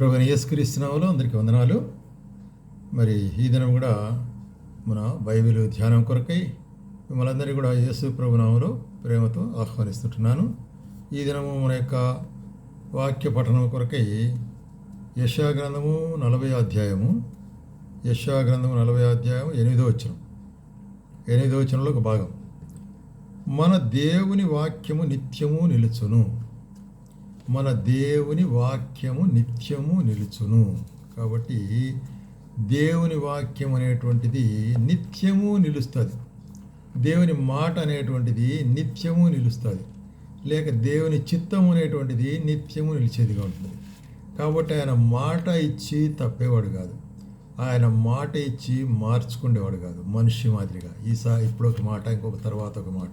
ప్రభు యేసుక్రీస్తునామలో అందరికీ వందనాలు. మరి ఈ దినం కూడా మన బైబిల్ ధ్యానం కొరకై మిమ్మల్ని అందరినీ కూడా యేసు ప్రభునామలో ప్రేమతో ఆహ్వానిస్తుంటున్నాను. ఈ దినము మన యొక్క వాక్య పఠనం కొరకై యశా గ్రంథము నలభై అధ్యాయము యశా గ్రంథము నలభై అధ్యాయం ఎనిమిదో వచనం. ఎనిమిదో వచనంలో ఒక భాగం. మన దేవుని వాక్యము నిత్యము నిలుచును. మన దేవుని వాక్యము నిత్యము నిలుచును. కాబట్టి దేవుని వాక్యం అనేటువంటిది నిత్యము నిలుస్తుంది. దేవుని మాట అనేటువంటిది నిత్యము నిలుస్తుంది. లేక దేవుని చిత్తము అనేటువంటిది నిత్యము నిలిచేదిగా ఉంటుంది. కాబట్టి ఆయన మాట ఇచ్చి తప్పేవాడు కాదు. ఆయన మాట ఇచ్చి మార్చుకునేవాడు కాదు. మనిషి మాదిరిగా. ఈసా ఇప్పుడు ఒక మాట ఇంకొక తర్వాత ఒక మాట.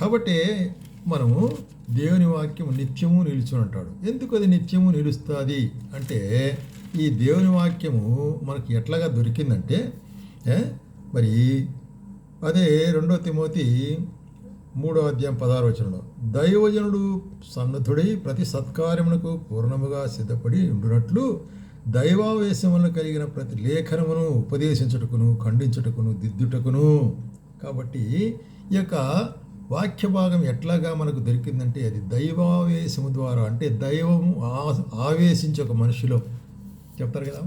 కాబట్టి మనము దేవుని వాక్యం నిత్యము నిలుచుని అంటాడు. ఎందుకు అది నిత్యము నిలుస్తుంది? అంటే ఈ దేవుని వాక్యము మనకి ఎట్లాగా దొరికిందంటే మరి అదే రెండో తిమోతి మూడో అధ్యాయం పదహారు వచనంలో దైవజనుడు సన్నద్ధుడై ప్రతి సత్కార్యమునకు పూర్ణముగా సిద్ధపడి ఉండునట్లు దైవావేశములను కలిగిన ప్రతి లేఖనమును ఉపదేశించుటకును ఖండించుటకును దిద్దుటకును. కాబట్టి ఈ యొక్క వాక్య భాగం ఎట్లాగా మనకు దొరికిందంటే అది దైవావేశము ద్వారా అంటే దైవము ఆవేశించి ఒక మనిషిలో చెప్తారు కదా?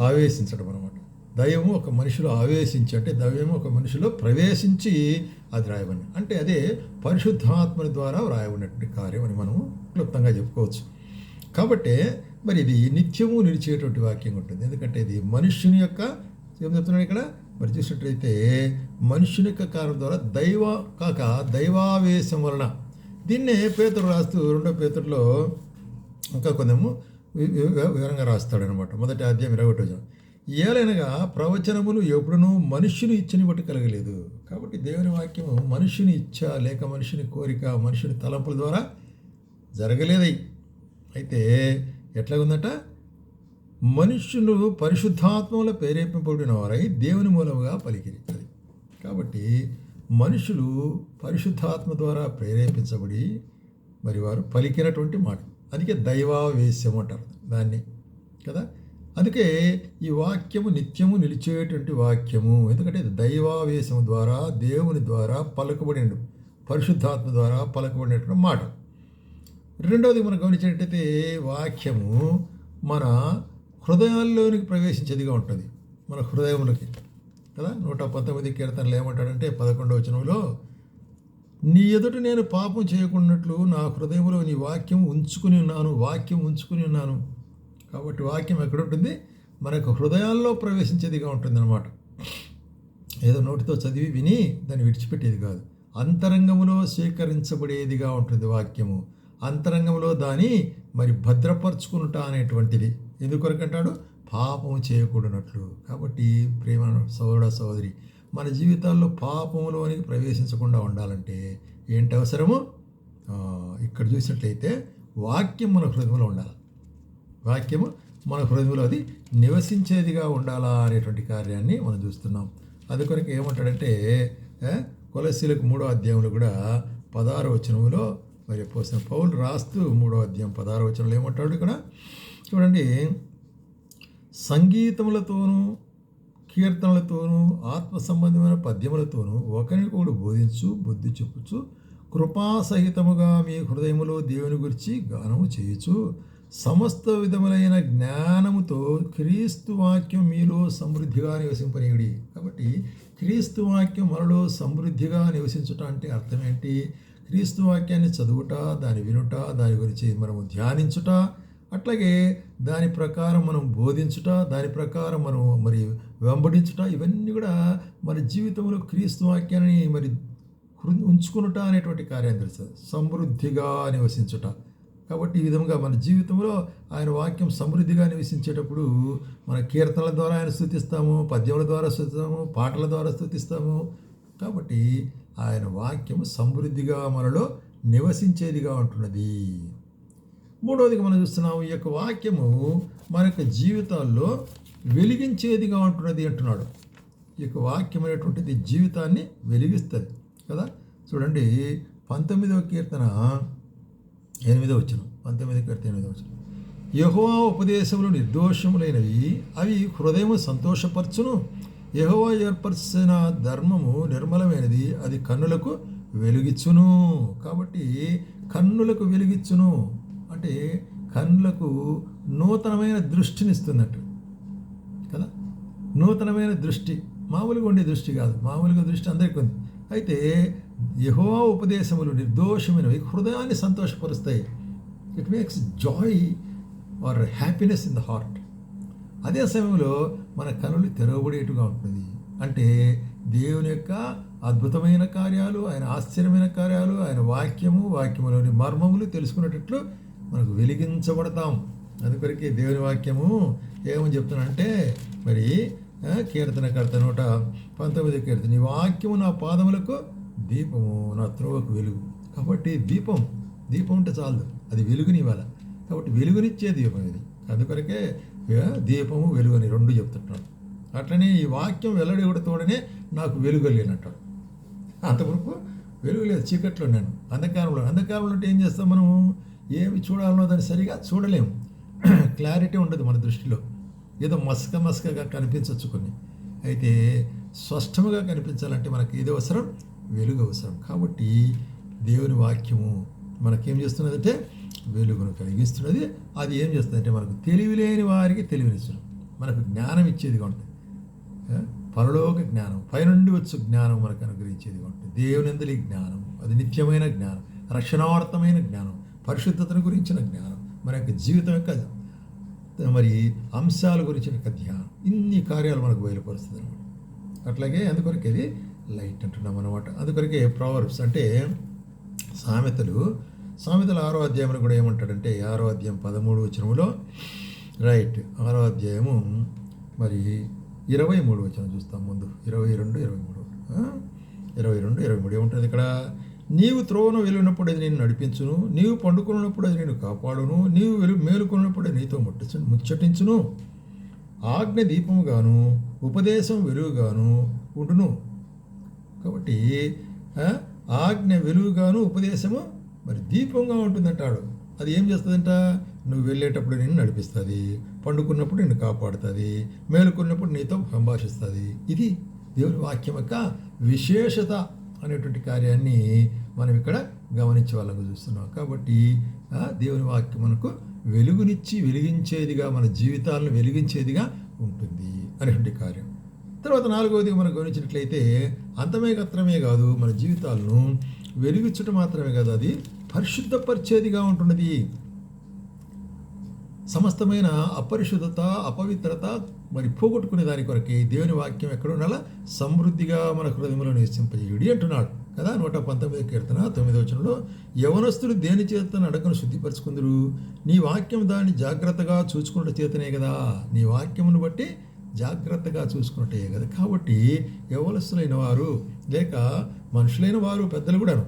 ఆవేశించడం అనమాట దైవము ఒక మనిషిలో ఆవేశించి అంటే దైవము ఒక మనిషిలో ప్రవేశించి అది రాయబడి అంటే అదే పరిశుద్ధాత్మని ద్వారా వ్రాయబడినటువంటి కార్యం అని మనము క్లుప్తంగా చెప్పుకోవచ్చు. కాబట్టి మరి ఇది నిత్యము నిలిచేటువంటి వాక్యం ఉంటుంది. ఎందుకంటే ఇది మనుష్యుని యొక్క ఏం చెప్తున్నాడు ఇక్కడ? మరి చూసినట్లయితే మనుష్యుని యొక్క కారణం ద్వారా దైవ కాక దైవావేశం వలన. దీన్నే పేతుడు రాస్తూ రెండో పేతుడిలో ఇంకా కొందము వి- వి- వివరంగా రాస్తాడనమాట మొదటి అధ్యాయం ఇరవై ఒకటో ఏలైనగా ప్రవచనములు ఎప్పుడునూ మనుష్యుని ఇచ్చని బట్టి కలగలేదు. కాబట్టి దేవుని వాక్యము మనుష్యుని ఇచ్చ లేక మనుషుని కోరిక మనుషుని తలంపుల ద్వారా జరగలేదై. అయితే ఎట్లా ఉందట మనుష్యులు పరిశుద్ధాత్మలో ప్రేరేపింపబడిన వారై దేవుని మూలముగా పలికిరి కాబట్టి మనుషులు పరిశుద్ధాత్మ ద్వారా ప్రేరేపించబడి మరి వారు పలికినటువంటి మాట. అందుకే దైవావేశం అంటారు దాన్ని కదా? అందుకే ఈ వాక్యము నిత్యము నిలిచేటువంటి వాక్యము. ఎందుకంటే దైవావేశం ద్వారా దేవుని ద్వారా పలుకబడిన పరిశుద్ధాత్మ ద్వారా పలకబడినటువంటి మాట. రెండవది మనం గమనించినట్టయితే వాక్యము మన హృదయాల్లోనికి ప్రవేశించేదిగా ఉంటుంది. మన హృదయములకి. కదా? నూట పంతొమ్మిది కీర్తనలు ఏమంటాడంటే పదకొండవ వచనంలో నీ ఎదుట నేను పాపం చేయకున్నట్లు నా హృదయంలో నీ వాక్యం ఉంచుకుని ఉన్నాను వాక్యం ఉంచుకుని ఉన్నాను. కాబట్టి వాక్యం ఎక్కడ ఉంటుంది మనకు హృదయాల్లో ప్రవేశించేదిగా ఉంటుంది అనమాట ఏదో నోటితో చదివి విని దాన్ని విడిచిపెట్టేది కాదు. అంతరంగములో స్వీకరించబడేదిగా ఉంటుంది వాక్యము. అంతరంగంలో దాన్ని మరి భద్రపరచుకుంటా అనేటువంటిది. ఎందుకొరకు అంటాడు పాపం చేయకూడనట్లు. కాబట్టి ప్రేమ సోదర సోదరి మన జీవితాల్లో పాపంలోనికి ప్రవేశించకుండా ఉండాలంటే ఏంటి అవసరము? ఇక్కడ చూసినట్లయితే వాక్యం మన హృదయంలో ఉండాలి. వాక్యము మన హృదయంలో అది నివసించేదిగా ఉండాలా అనేటువంటి కార్యాన్ని మనం చూస్తున్నాం. అది కొరకు ఏమంటాడంటే కొలసీలకు మూడో అధ్యాయంలో కూడా పదహారు వచనములో మరి పోసిన పౌలు రాస్తూ మూడో అధ్యాయం పదహారు వచనంలో ఏమంటాడు ఇక్కడ? చూడండి. సంగీతములతోనూ కీర్తనలతోనూ ఆత్మ సంబంధమైన పద్యములతోనూ ఒకరికొకడు బోధించు బుద్ధి చెప్పుచు కృపాసహితముగా మీ హృదయములో దేవుని గురించి గానము చేయొచ్చు సమస్త విధములైన జ్ఞానముతో క్రీస్తు వాక్యం మీలో సమృద్ధిగా నివసింపనీయుడి. కాబట్టి క్రీస్తు వాక్యం మనలో సమృద్ధిగా నివసించటం అంటే అర్థం ఏంటి? క్రీస్తు వాక్యాన్ని చదువుట దాని వినుట దాని గురించి మనము ధ్యానించుట అట్లాగే దాని ప్రకారం మనం బోధించుట దాని ప్రకారం మనం మరి వెంబడించుట ఇవన్నీ కూడా మన జీవితంలో క్రీస్తు వాక్యాన్ని మరి ఉంచుకునుట అనేటువంటి కార్యాన్ని తెలుస్తుంది సమృద్ధిగా నివసించుట. కాబట్టి ఈ విధంగా మన జీవితంలో ఆయన వాక్యం సమృద్ధిగా నివసించేటప్పుడు మన కీర్తనల ద్వారా ఆయన స్థుతిస్తాము పద్యముల ద్వారా స్థుతిస్తాము పాటల ద్వారా స్థుతిస్తాము. కాబట్టి ఆయన వాక్యం సమృద్ధిగా మనలో నివసించేదిగా ఉంటున్నది. మూడవదిగా మనం చూస్తున్నాము ఈ యొక్క వాక్యము మన యొక్క జీవితాల్లో వెలిగించేదిగా ఉంటున్నది అంటున్నాడు. ఈ యొక్క వాక్యం అనేటువంటిది జీవితాన్ని వెలిగిస్తుంది కదా? చూడండి పంతొమ్మిదవ కీర్తన ఎనిమిదో వచ్చిన పంతొమ్మిదవ కీర్తన ఎనిమిదో వచ్చిన యహోవా ఉపదేశములు నిర్దోషములైనవి అవి హృదయము సంతోషపరచును. యహోవా ఏర్పరిచిన ధర్మము నిర్మలమైనది అది కన్నులకు వెలుగిచ్చును. కాబట్టి కన్నులకు వెలుగిచ్చును అంటే కన్నులకు నూతనమైన దృష్టినిస్తున్నట్టు కదా? నూతనమైన దృష్టి. మామూలుగా ఉండే దృష్టి కాదు. మామూలుగా దృష్టి అందరికీ ఉంది. అయితే యహో ఉపదేశములు నిర్దోషమైనవి హృదయాన్ని సంతోషపరుస్తాయి. It makes joy or happiness in the heart అదే సమయంలో మన కనులు తెరవబడేట్టుగా ఉంటుంది. అంటే దేవుని యొక్క అద్భుతమైన కార్యాలు ఆయన ఆశ్చర్యమైన కార్యాలు ఆయన వాక్యము వాక్యములోని మర్మములు తెలుసుకునేటట్లు మనకు వెలిగించబడతాం. అందుకొరకే దేవుని వాక్యము ఏమని చెప్తున్నానంటే మరి కీర్తనకర్త నూట పంతొమ్మిది కీర్తన ఈ వాక్యము నా పాదములకు దీపము నా త్రోవకు వెలుగు. కాబట్టి దీపం దీపం ఉంటే చాలు అది వెలుగునివ్వాలి కాబట్టి వెలుగునిచ్చే దీపం ఇది. అందుకొరకే దీపము వెలుగు అని రెండు చెప్తుంటాడు. అట్లనే ఈ వాక్యం వెల్లడి తోడనే నాకు వెలుగు లేనంటాడు అంతవరకు వెలుగు లేదు చీకట్లో నేను అంధకారంలో అంధకారంలో అంటే ఏం చేస్తాం మనము? ఏమి చూడాలనో దాన్ని సరిగా చూడలేము. క్లారిటీ ఉండదు మన దృష్టిలో. ఏదో మసక మసకగా కనిపించవచ్చు కొన్ని. అయితే స్పష్టముగా కనిపించాలంటే మనకి ఏది అవసరం వెలుగు అవసరం. కాబట్టి దేవుని వాక్యము మనకేం చేస్తున్నదంటే వెలుగును కలిగిస్తున్నది. అది ఏం చేస్తుందంటే మనకు తెలివి లేని వారికి తెలివినిస్తుంది. మనకు జ్ఞానం ఇచ్చేదిగా ఉంటుంది. పరలోక జ్ఞానం పైనుండి వచ్చు జ్ఞానం మనకు అనుగ్రహించేదిగా ఉంటుంది. దేవునిందలి జ్ఞానం అది నిత్యమైన జ్ఞానం రక్షణార్థమైన జ్ఞానం పరిశుద్ధతను గురించిన జ్ఞానం మన యొక్క జీవితం యొక్క మరి అంశాల గురించిన యొక్క ధ్యానం. ఇన్ని కార్యాలు మనకు బయలుపరుస్తుంది అనమాట అట్లాగే అందుకొరకు ఇది లైట్ అంటున్నాం అనమాట అందుకొరకే ప్రావర్బ్స్ అంటే సామెతలు సామెతల ఆరో అధ్యాయంలో కూడా ఏమంటాడంటే ఆరో అధ్యాయం పదమూడు వచనములో రైట్ ఆరో అధ్యాయము మరి ఇరవై మూడు వచనం చూస్తాం ముందు. ఇరవై రెండు ఇరవై మూడు ఇరవై రెండు ఇరవై మూడు ఏముంటుంది ఇక్కడ? నీవు త్రోవను వెళ్ళినప్పుడు అది నేను నడిపించును నీవు పండుకున్నప్పుడు అది నేను కాపాడును నీవు వెలు మేలుకున్నప్పుడు నీతో ముట్టించు ముచ్చటించును. ఆజ్ఞ దీపముగాను ఉపదేశం వెలుగుగాను ఉండును. కాబట్టి ఆజ్ఞ వెలుగుగాను ఉపదేశము మరి దీపంగా ఉంటుందంటాడు. అది ఏం చేస్తుందంట? నువ్వు వెళ్ళేటప్పుడు నిన్ను నడిపిస్తుంది. పండుకున్నప్పుడు నిన్ను కాపాడుతుంది. మేలుకున్నప్పుడు నీతో సంభాషిస్తుంది. ఇది దేవుని వాక్యం యొక్క విశేషత అనేటువంటి కార్యాన్ని మనం ఇక్కడ గమనించే వాళ్ళకు చూస్తున్నాం. కాబట్టి దేవుని వాక్యం మనకు వెలుగునిచ్చి వెలిగించేదిగా మన జీవితాలను వెలిగించేదిగా ఉంటుంది అనేటువంటి కార్యం. తర్వాత నాలుగవది మనం గమనించినట్లయితే అంతమే గత్రమే కాదు మన జీవితాలను వెలుగుచ్చటం మాత్రమే కాదు అది పరిశుద్ధపరిచేదిగా ఉంటున్నది. సమస్తమైన అపరిశుద్ధత అపవిత్రత మరి పోగొట్టుకునే దాని కొరకే దేవుని వాక్యం ఎక్కడ ఉండాలా? సమృద్ధిగా మన హృదయంలో నివసింపజేయుడి అంటున్నాడు. కదా? నూట పంతొమ్మిది కీర్తన తొమ్మిది వచనంలో యవనస్తులు దేని చేత నడకను శుద్ధిపరచుకుందరు? నీ వాక్యం దాన్ని జాగ్రత్తగా చూసుకున్న చేతనే కదా. నీ వాక్యమును బట్టి జాగ్రత్తగా చూసుకున్నట్టే కదా. కాబట్టి యవనస్తులైన వారు లేక మనుషులైన వారు పెద్దలు కూడాను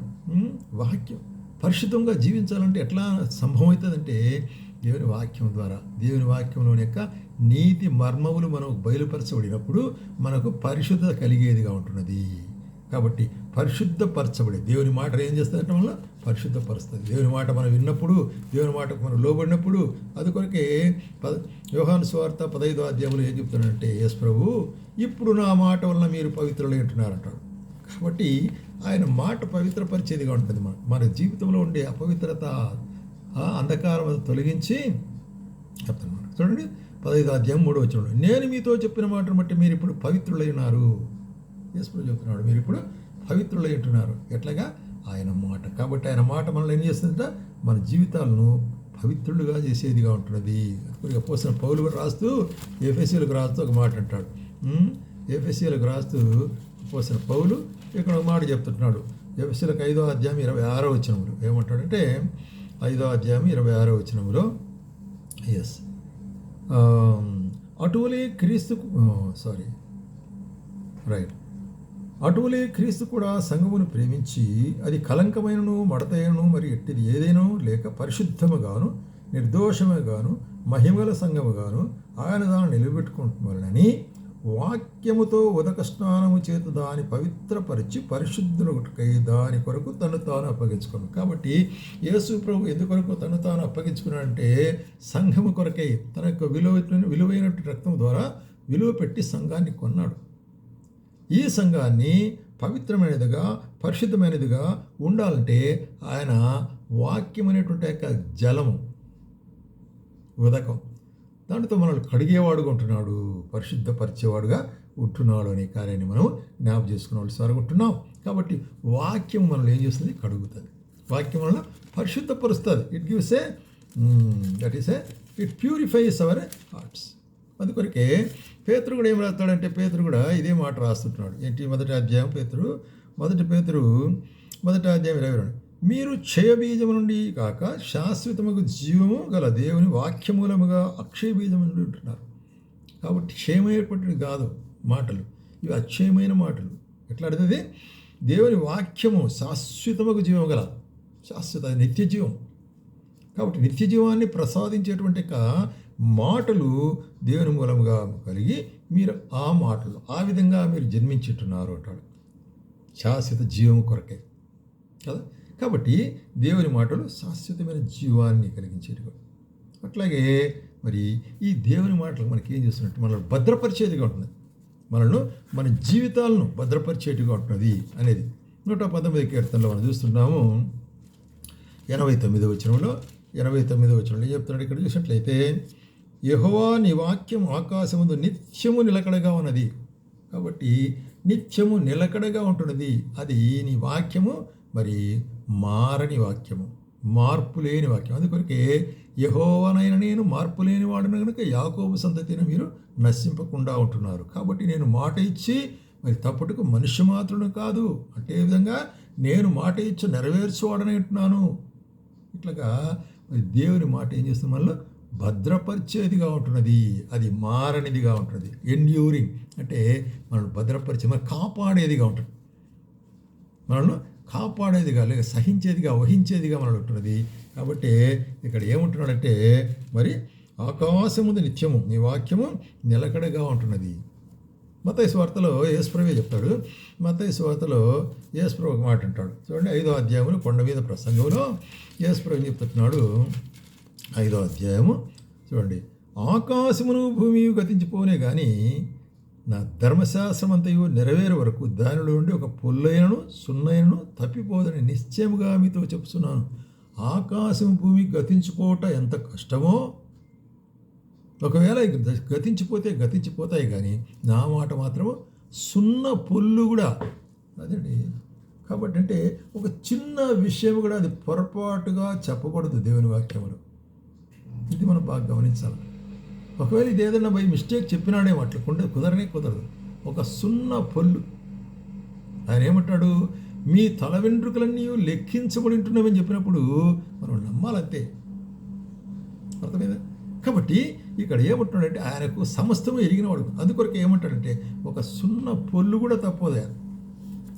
వాక్యం పరిశుద్ధంగా జీవించాలంటే ఎట్లా సంభవం అవుతుందంటే దేవుని వాక్యం ద్వారా దేవుని వాక్యంలోని యొక్క నీతి మర్మములు మనకు బయలుపరచబడినప్పుడు మనకు పరిశుద్ధత కలిగేదిగా ఉంటున్నది. కాబట్టి పరిశుద్ధపరచబడి దేవుని మాట ఏం చేస్తుందంటే వల్ల పరిశుద్ధపరుస్తుంది. దేవుని మాట మనం విన్నప్పుడు దేవుని మాటకు మనం లోబడినప్పుడు అది కొరకే పద యోహాను స్వార్థ పదైదు అధ్యాయంలో ఏం చెప్తున్నాడంటే యేసు ప్రభు ఇప్పుడు నా మాట వలన మీరు పవిత్రులై ఉంటున్నారంటాడు. కాబట్టి ఆయన మాట పవిత్రపరిచేదిగా ఉంటుంది మన మన జీవితంలో ఉండే అపవిత్రత అంధకారం తొలగించి చెప్తాను చూడండి పదహైదు అధ్యాయం మూడో వచ్చిన నేను మీతో చెప్పిన మాటను బట్టి మీరు ఇప్పుడు పవిత్రులై ఉన్నారు. యేసుప్రభు చెప్తున్నాడు మీరు ఇప్పుడు పవిత్రులై ఉంటున్నారు. ఎట్లాగా? ఆయన మాట. కాబట్టి ఆయన మాట మనల్ని ఏం చేస్తుందంట? మన జీవితాలను పవిత్రులుగా చేసేదిగా ఉంటున్నది. పోసిన పౌలు కూడా రాస్తూ ఎఫ్ఎస్సీలకు రాస్తూ ఒక మాట అంటాడు. ఎఫ్ఎస్సీలకు రాస్తూ పోసిన పౌలు ఇక్కడ ఒక మాట చెప్తున్నాడు ఎఫ్ఎస్సీలకు ఐదో అధ్యాయం ఇరవై ఆరో వచ్చినములు ఏమంటాడంటే ఐదో అధ్యాయం ఇరవై ఆరో వచ్చినములో ఎస్ అటువలే క్రీస్తు సారీ రైట్ అటువలే క్రీస్తు కూడా సంఘమును ప్రేమించి అది కలంకమైనను మడతైనను మరి ఎట్టిది ఏదైనా లేక పరిశుద్ధముగాను నిర్దోషముగాను మహిమల సంఘముగాను ఆయన దాన్ని నిలబెట్టుకుంటున్నారని వాక్యముతో ఉదక స్నానము చేత దాని పవిత్రపరిచి పరిశుద్ధులకై దాని కొరకు తను తాను అప్పగించుకున్నాడు కాబట్టి యేసు ప్రభు ఎందుకొరకు తను తాను అప్పగించుకున్నాడంటే సంఘము కొరకై తన యొక్క విలువ విలువైన రక్తం ద్వారా విలువ పెట్టి సంఘాన్ని కొన్నాడు. ఈ సంఘాన్ని పవిత్రమైనదిగా పరిశుద్ధమైనదిగా ఉండాలంటే ఆయన వాక్యం అనేటువంటి యొక్క జలము ఉదకం దానితో మనల్ని కడిగేవాడుగా ఉంటున్నాడు పరిశుద్ధపరిచేవాడుగా ఉంటున్నాడు అనే కార్యాన్ని మనం జ్ఞాపం చేసుకున్న వాళ్ళు కాబట్టి వాక్యం మనల్ని ఏం చేస్తుంది? కడుగుతుంది. వాక్యం వలన పరిశుద్ధపరుస్తుంది. It gives a that is a it purifies our hearts అందుకొరకే పేతురు కూడా ఏం రాస్తాడంటే పేతురు కూడా ఇదే మాట రాస్తుంటున్నాడు. ఏంటి? మొదటి అధ్యాయం పేతురు మొదటి పేతురు మొదటి అధ్యాయం ఇరవై రెండు. మీరు క్షయబీజము నుండి కాక శాశ్వతముకు జీవము గల దేవుని వాక్యమూలముగా అక్షయ బీజము నుండి ఉంటున్నారు. కాబట్టి క్షయమైనటువంటివి కాదు మాటలు. ఇవి అక్షయమైన మాటలు. ఎట్లా అడుగుతుంది దేవుని వాక్యము శాశ్వతముకు జీవం గల శాశ్వత నిత్య జీవం కాబట్టి నిత్య జీవాన్ని ప్రసాదించేటువంటి మాటలు దేవుని మూలముగా కలిగి మీరు ఆ మాటలు ఆ విధంగా మీరు జన్మించుంటున్నారు అంటాడు. శాశ్వత జీవం కొరకే. కదా? కాబట్టి దేవుని మాటలు శాశ్వతమైన జీవాన్ని కలిగించేటివి. అట్లాగే మరి ఈ దేవుని మాటలు మనకి ఏం చేస్తున్నట్టు మనల్ని భద్రపరిచేదిగా ఉంటుంది మనల్ని మన జీవితాలను భద్రపరిచేటిగా ఉంటున్నది అనేది. నూట పంతొమ్మిది కీర్తనలో మనం చూస్తున్నాము. ఎనభై తొమ్మిది వచనంలో ఎనభై తొమ్మిది వచనంలో చెప్తున్నాడు ఇక్కడ చూసినట్లయితే యహోవా నీ వాక్యం ఆకాశముందు నిత్యము నిలకడగా ఉన్నది. కాబట్టి నిత్యము నిలకడగా ఉంటున్నది. అది నీ వాక్యము మరి మారని వాక్యము మార్పు లేని వాక్యం. అందుకొరకే యహోవనైన నేను మార్పు లేని వాడిన కనుక యాకోబు సంతతిని మీరు నశింపకుండా ఉంటున్నారు. కాబట్టి నేను మాట ఇచ్చి మరి తప్పటికు మనిషి మాత్రమే కాదు. అంటే విధంగా? నేను మాట ఇచ్చి నెరవేర్చువాడని అంటున్నాను. ఇట్లాగా మరి దేవుని మాట ఏం చేస్తుంది? మనలో భద్రపరిచేదిగా ఉంటున్నది. అది మారనిదిగా ఉంటుంది ఎన్యూరింగ్ అంటే మనల్ని భద్రపరిచే మనం కాపాడేదిగా ఉంటుంది మనల్ని కాపాడేదిగా లేక సహించేదిగా వహించేదిగా మనలో ఉంటున్నది. కాబట్టి ఇక్కడ ఏముంటున్నాడంటే మరి ఆకాశముందు నిత్యము నీ వాక్యము నిలకడగా ఉంటున్నది. మతైసు స్వార్తలో యేసుప్రవే చెప్తాడు. మత స్వార్తలో యేసుప్రభు ఒక మాట అంటాడు. చూడండి ఐదో అధ్యాయము కొండ మీద ప్రసంగంలో యేసుప్రభు చెప్తున్నాడు. ఐదో అధ్యాయము చూడండి ఆకాశమును భూమి గతించిపోనే కానీ నా ధర్మశాస్త్రమంతయు నెరవేరే వరకు దానిలో ఉండి ఒక పొల్లైనను సున్నైనను తప్పిపోదని నిశ్చయముగా మీతో చెప్తున్నాను. ఆకాశం భూమి గతించుకోవట ఎంత కష్టమో? ఒకవేళ గతించిపోతే గతించిపోతాయి కానీ నా మాట మాత్రం సున్న పొల్లు కూడా అదండి కాబట్టి అంటే ఒక చిన్న విషయం కూడా అది పొరపాటుగా చెప్పకూడదు దేవుని వాక్యములు. ఇది మనం బాగా గమనించాలి. ఒకవేళ ఇది ఏదైనా బై మిస్టేక్ చెప్పినాడేమో అట్లా కుండ కుదరనే కుదరదు. ఒక సున్న పొల్లు. ఆయన ఏమంటాడు? మీ తల వెంట్రుకలన్నీ లెక్కించబడి ఉంటున్నామని చెప్పినప్పుడు మనం నమ్మాలంతే. అర్థమైందా? కాబట్టి ఇక్కడ ఏమంటున్నాడంటే ఆయనకు సమస్తము ఎరిగినవాడు అందుకొరకు ఏమంటాడంటే ఒక సున్న పొల్లు కూడా తప్పదు.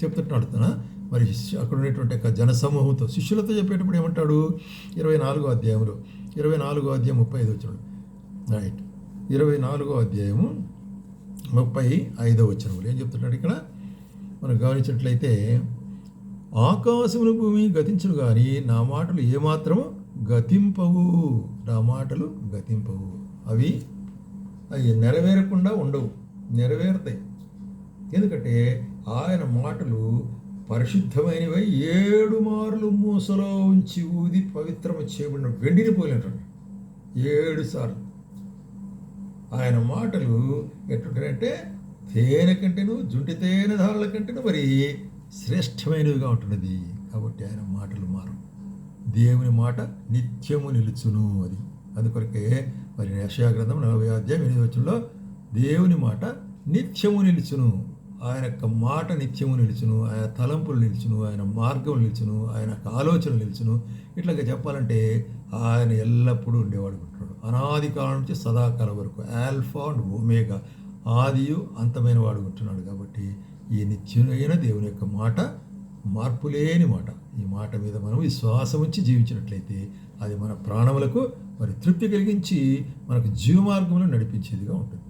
చెప్తున్నాడు తన. మరి శిష్యు- అక్కడ ఉన్నటువంటి యొక్క జనసమూహంతో శిష్యులతో చెప్పేటప్పుడు ఏమంటాడు? ఇరవై నాలుగో అధ్యాయంలో. ఇరవై నాలుగో అధ్యాయం ముప్పై ఐదు వచ్చినాడు రైట్ ఇరవై నాలుగో అధ్యాయము ముప్పై ఐదో వచ్చినప్పుడు ఏం చెప్తున్నాడు ఇక్కడ? మనం గమనించినట్లయితే ఆకాశమును భూమి గతించును కానీ నా మాటలు ఏమాత్రము గతింపవు. నా మాటలు గతింపవు. అవి అవి నెరవేరకుండా ఉండవు నెరవేరుతాయి. ఎందుకంటే ఆయన మాటలు పరిశుద్ధమైనవై ఏడు మార్లు మూసలో ఉంచి ఊది పవిత్రము చేయబడిన వెండిని పోలినట్టు ఏడు సార్లు. ఆయన మాటలు ఎట్టుంటాయంటే తేనె కంటేను జుంటి తేనె ధారల కంటేను మరి శ్రేష్టమైనవిగా ఉంటున్నది. కాబట్టి ఆయన మాటలు మారు. దేవుని మాట నిత్యము నిలుచును అది. అందుకొరకే మరి యశయా గ్రంథం నలభై అధ్యాయం ఎనిమిది వచ్చంలో దేవుని మాట నిత్యము నిలుచును. ఆయన యొక్క మాట నిత్యము నిలుచును ఆయన తలంపులు నిలిచును ఆయన మార్గం నిలుచును ఆయన యొక్క ఆలోచనలు నిలుచును. ఇట్లాగా చెప్పాలంటే ఆయన ఎల్లప్పుడూ ఉండేవాడు ఉంటున్నాడు అనాది కాలం నుంచి సదాకాలం వరకు ఆల్ఫా అండ్ ఒమేగా ఆదియు అంతమైన వాడు ఉంటున్నాడు కాబట్టి ఈ నిత్యమైన దేవుని యొక్క మాట మార్పు లేని మాట. ఈ మాట మీద మనం విశ్వాసం ఉంచి జీవించినట్లయితే అది మన ప్రాణములకు మరి తృప్తి కలిగించి మనకు జీవమార్గంలో నడిపించేదిగా ఉంటుంది.